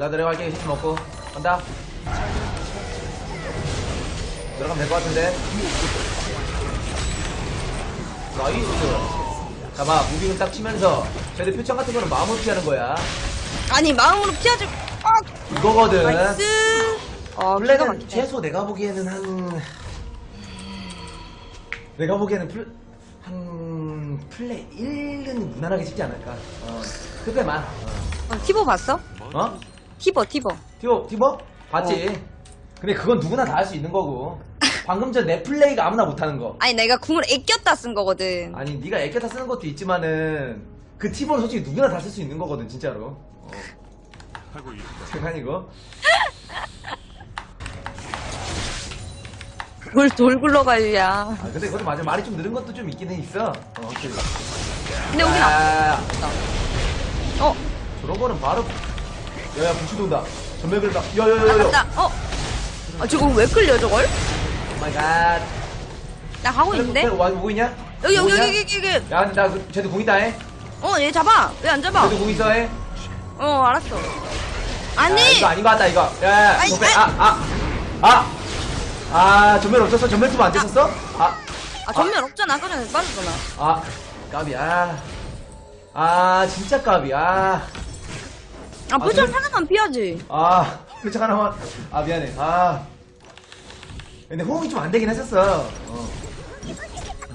나 내려갈게 힘 먹고 간다 들어가면 될 것 같은데 나이스 봐봐 무빙은 딱 치면서 쟤들 표창 같은 거는 마음으로 피하는 거야 아니 마음으로 피하지. 아, 이거거든 나이스. 어, 기가 플레는 막히네. 최소 내가 보기에는 한 내가 보기에는 플, 한 플레 1은 무난하게 찍지 않을까 어 그때만 어, 티보 봤어? 어? 어? 티보 티보. 티버 티버? 봤지 근데 그건 누구나 다 할 수 있는 거고 방금 전 내 플레이가 아무나 못하는 거 아니 내가 궁을 애꼈다 쓴 거거든. 아니 네가 애껴다 쓰는 것도 있지만은 그 티버는 솔직히 누구나 다 쓸 수 있는 거거든 진짜로 어. 장난이고 뭘 돌굴러가야. 아 근데 그것도 맞아 말이 좀 늘은 것도 좀 있기는 있어 어 확실히 근데 여긴 아, 아, 어, 저런 거는 바로 야야 불치 돈다 전멸 그런다 아, 야야야야 갔다. 어. 아, 저거 왜 끌려 저걸? 오마이갓 나 가고 있는데. 와 보고 있냐? 여기 여기 보고 있냐? 여기 여기 여기. 야 근데 나 그- 쟤도 공 있다 해 어, 얘 잡아. 왜 안 잡아? 쟤도 공 있어 해 어, 알았어. 아니. 야, 이거 아닌 것 같다 이거 야야 아이, 도배 아이. 아아아 아, 전멸 없었어? 전멸 투브 안 됐었어? 아, 아, 전면 없잖아. 아까 전에 빠졌잖아. 아, 까비야. 아, 진짜 까비야. 아, 표정 근데- 하나만 피하지. 아, 표창 하나만. 아, 미안해. 아. 근데 호응이 좀 안 되긴 했었어. 어.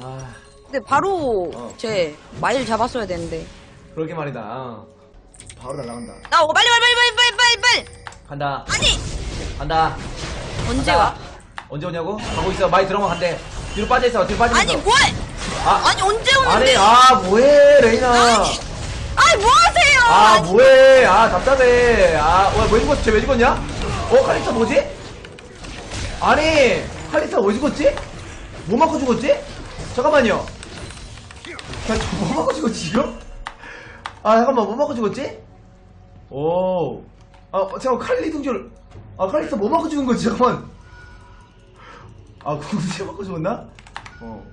아, 근데 바로 어. 쟤 마일 잡았어야 되는데. 그러게 말이다. 어. 바로 날라간다. 나오고 빨리 빨리 빨리 빨리 빨리 빨리 빨리. 간다. 아니 간다. 언제 간다. 와? 언제 오냐고? 가고 있어. 많이 들어가 간대. 뒤로 빠져있어. 뒤로 빠져있어. 아니 뭐해? 아, 아니 언제 아니, 오는데? 아, 뭐해, 레이나. 아니 뭐 하세요? 아, 아니, 뭐해. 아, 답답해. 아, 어, 왜 죽었지? 쟤왜 죽었냐? 어, 칼리스타 뭐지? 아니, 칼리스타 왜 죽었지? 뭐 맞고 죽었지? 잠깐만요. 야, 저뭐 맞고 죽었지, 지금? 아, 잠깐만, 뭐 맞고 죽었지? 오. 아, 어, 잠깐, 칼리 동절. 아, 칼리스타 뭐 맞고 죽은 거지? 잠깐만. 아, 궁세 맞고 죽었나? 어.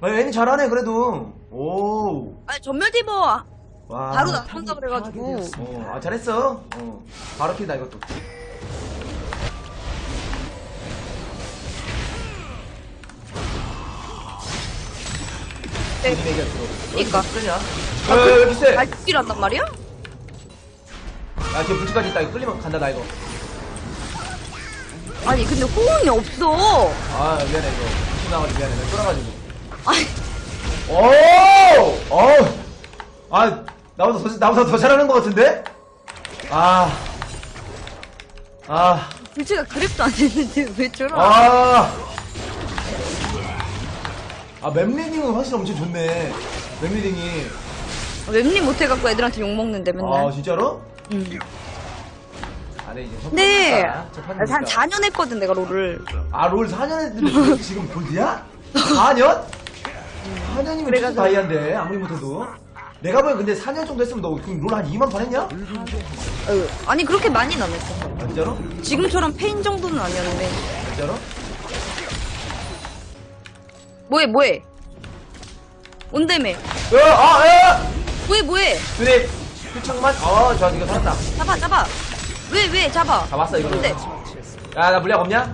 아, 얘는 잘하네, 그래도. 오. 아니 전멸 디버 와, 바로 나간다 그래가지고. 어, 아 잘했어. 어, 바로 키다 이것도. 네. 그니까. 끄냐? 야, 야, 야, 여기 세. 발길을 한단 말이야? 야, 지금 불치까지 있다. 이거 끌리면 간다 나 이거. 아니 근데 호응이 없어. 아, 미안해 이거. 불치 나가지고 미안해. 내가 쫄아가지고. 아니 오, 어, 아, 나보다 더 나보다 더 잘하는 것 같은데? 아, 아, 불치가 그랩도 안 했는데 왜 저러? 아. 아, 맵리딩은 확실히 엄청 좋네. 맵리딩이. 웹님 못해갖고 애들한테 욕 먹는데 맨날. 아 진짜로? 응. 아네 이제 네. 첫판이니까. 한 4년 했거든 내가 롤을. 아 롤 4년 했는데 지금 골드야? 4년? 4년이면 진짜. 다이아인데 아무리 못해도 내가 보기엔 근데 4년 정도 했으면 너롤한 2만 판 했냐? 어, 아니 그렇게 많이는 안 했어. 아, 진짜로? 지금처럼 페인 정도는 아니었는데. 진짜로? 뭐해 뭐해? 온다며. 야! 아! 야! 뭐해 뭐해? 드립! 표창만? 어 좋아 이거 살았다 잡아 잡아. 왜 왜 잡아? 잡았어 이거는 근데 야 나 물약 없냐?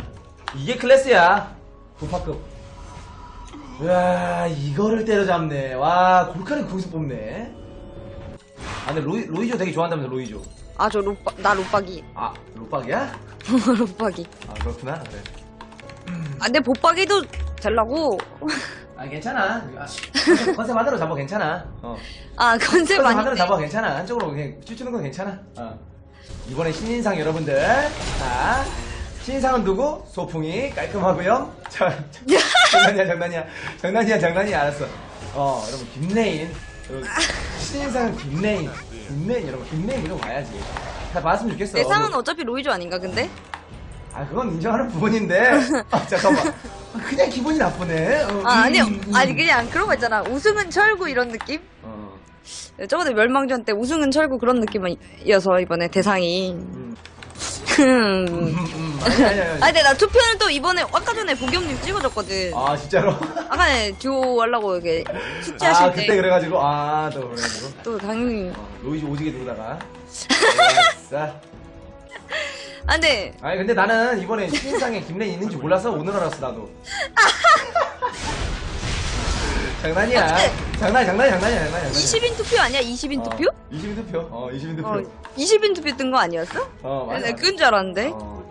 이게 클래스야 도파급 야 이거를 때려잡네. 와 골카는 거기서 뽑네. 아 근데 로이, 로이조 되게 좋아한다면서 로이조. 아저 롯박 나 롯박이. 아 롯박이야? 롯박이. 아 그렇구나 그래. 아내 보박이도 될라고. 아 괜찮아. 아, 컨셉, 컨셉 하나로 잡아 괜찮아. 어. 아 컨셉 컨셉 하나로. 잡아 괜찮아. 한쪽으로 그냥 춤추는 건 괜찮아. 어. 이번에 신인상 여러분들. 자 신인상은 누구? 소풍이 깔끔하고요. 자 장난이야 장난이야 장난이야 장난이야 알았어 어 여러분 김레인 여러분, 신인상은 김레인 김레인 여러분 김레인 이름 와야지 다 봤으면 좋겠어 내 상은 어차피 로이조 아닌가 근데? 아 그건 인정하는 부분인데 아 잠깐만 그냥 기분이 나쁘네 어, 아 아니요. 음, 음. 아니 그냥 그런 거 있잖아. 우승은 철구 이런 느낌? 어, 저번에 멸망전 때 우승은 철구 그런 느낌이어서 이번에 대상이. 음, 음. 음, 음, 아니 아니 아니 아니 근데 나 투표는 또 이번에 아까 전에 보겸님 찍어줬거든. 아 진짜로? 아까 전에 듀오 하려고 이게 숙제하실 아 때. 그때 그래가지고? 아또 그래가지고? 또 당연히. 어, 로이즈 오지게 누르다가. 아싸 아, 근데 아니 근데 나는 이번에 신상에 김래인 있는지 몰라서 오늘 알았어 나도 장난이야 장난 장난이야 장난이야 장난이야 20인 투표 아니야? 20인 투표? 20인 투표 어 20인 투표 어, 20인 투표 뜬 거 아니었어? 어 맞아 네, 그건 줄 알았는데. 어,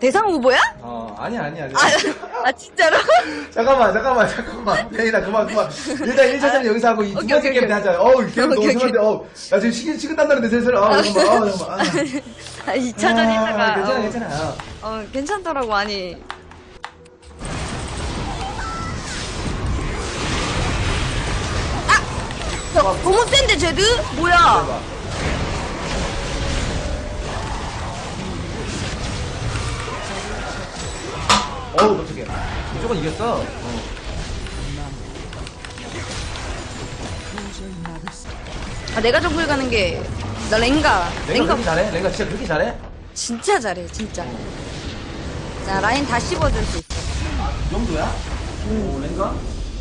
대상 후보야? 어 아니야 아니야 아니야 아, 아 진짜로? 잠깐만 잠깐만 잠깐만 레이나 그만 그만 일단 1차전 여기서 하고 이 두 오케이, 번째 오케이, 게임 때 오케이. 하자 어우 게임 너무 오케이, 심한데 어우 나 지금 식은 땀 나는데 슬슬 아 잠깐만 아 잠깐만 아. 아, 2차전 아, 했다가. 괜찮아 어, 괜찮아 어, 괜찮더라고, 아니. 아! 야, 너무 센데, 쟤드? 뭐야? 어우 어떡해 무조건 이겼어 어. 아, 내가 정글 가는 게, 나 랭가. 랭가 랭가 그렇게 잘해? 랭가 진짜 그렇게 잘해? 진짜 잘해, 진짜. 자, 라인 다 씹어줄 수 있어. 이 정도야? 오 랭가?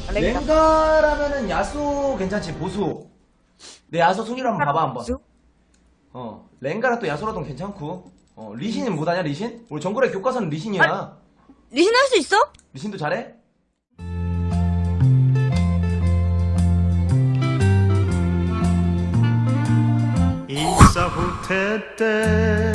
아, 랭가. 랭가라면은 야수 괜찮지 보수 내 야수 승리를 한번 봐봐 한번 수? 어 랭가라 또 야수라도 괜찮고 어 리신은 못하냐 리신? 우리 정글의 교과서는 리신이야 리신 할 수 있어? 리신도 잘해? 일사후퇴 때